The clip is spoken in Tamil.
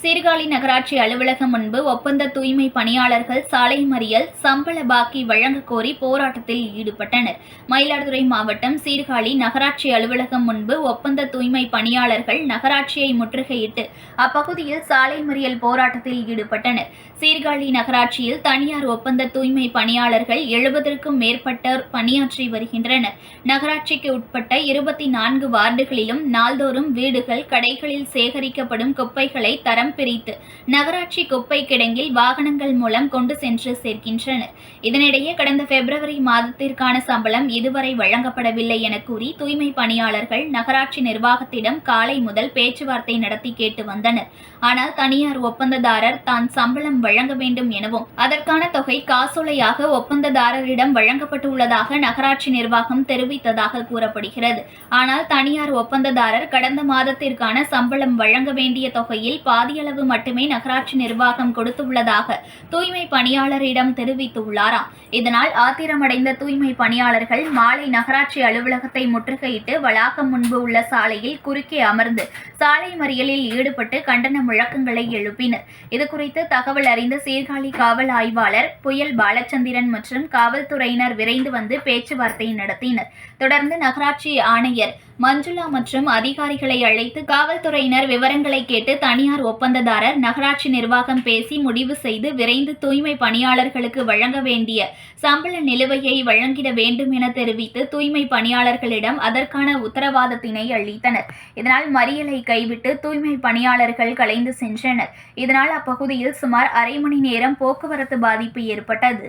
சீர்காழி நகராட்சி அலுவலகம் முன்பு ஒப்பந்த தூய்மை பணியாளர்கள் சாலை மறியல் சம்பள பாக்கி வழங்க கோரி போராட்டத்தில் ஈடுபட்டனர். மயிலாடுதுறை மாவட்டம் சீர்காழி நகராட்சி அலுவலகம் முன்பு ஒப்பந்த தூய்மை பணியாளர்கள் நகராட்சியை முற்றுகையிட்டு அப்பகுதியில் சாலை மறியல் போராட்டத்தில் ஈடுபட்டனர். சீர்காழி நகராட்சியில் தனியார் ஒப்பந்த தூய்மை பணியாளர்கள் எழுபதற்கும் மேற்பட்டோர் பணியாற்றி வருகின்றனர். நகராட்சிக்கு உட்பட்ட இருபத்தி நான்கு வார்டுகளிலும் நாள்தோறும் வீடுகள் கடைகளில் சேகரிக்கப்படும் குப்பைகளை தரம் பிரித்து நகராட்சி குப்பை கிடங்கில் வாகனங்கள் மூலம் கொண்டு சென்று சேர்க்கின்றனர். இதனிடையே கடந்த பிப்ரவரி மாதத்திற்கான சம்பளம் இதுவரை வழங்கப்படவில்லை என கூறி தூய்மை பணியாளர்கள் நகராட்சி நிர்வாகத்திடம் காலை முதல் பேச்சுவார்த்தை நடத்தி கேட்டு வந்தனர். ஆனால் தனியார் ஒப்பந்ததாரர் தான் சம்பளம் வழங்க வேண்டும் எனவும் அதற்கான தொகை காசோலையாக ஒப்பந்ததாரரிடம் வழங்கப்பட்டுள்ளதாக நகராட்சி நிர்வாகம் தெரிவித்ததாக கூறப்படுகிறது. ஆனால் தனியார் ஒப்பந்ததாரர் கடந்த மாதத்திற்கான சம்பளம் வழங்க வேண்டிய தொகையில் பாதி பாதியளவு மட்டுமே நகராட்சி நிர்வாகம் கொடுத்துள்ளதாக தூய்மை பணியாளரிடம் தெரிவித்துள்ளாராம். இதனால் ஆத்திரமடைந்த தூய்மை பணியாளர்கள் மாலை நகராட்சி அலுவலகத்தை முற்றுகையிட்டு வளாகம் முன்பு உள்ள சாலையில் குறுக்கே அமர்ந்து சாலை மறியலில் ஈடுபட்டு கண்டன முழக்கங்களை எழுப்பினர். இதுகுறித்து தகவல் அறிந்த சீர்காழி காவல் ஆய்வாளர் புயல் பாலச்சந்திரன் மற்றும் காவல்துறையினர் விரைந்து வந்து பேச்சுவார்த்தை நடத்தினர். தொடர்ந்து நகராட்சி ஆணையர் மஞ்சுளா மற்றும் அதிகாரிகளை அழைத்து காவல்துறையினர் விவரங்களை கேட்டு தனியார் ஒப்பந்ததாரர் நகராட்சி நிர்வாகம் பேசி முடிவு செய்து விரைந்து தூய்மை பணியாளர்களுக்கு வழங்க வேண்டிய சம்பள நிலுவையை வழங்கிட வேண்டும் என தெரிவித்து தூய்மை பணியாளர்களிடம் அதற்கான உத்தரவாதத்தினை அளித்தனர். இதனால் மறியலை கைவிட்டு தூய்மை பணியாளர்கள் கலைந்து சென்றனர். இதனால் அப்பகுதியில் சுமார் அரை மணி நேரம் போக்குவரத்து பாதிப்பு ஏற்பட்டது.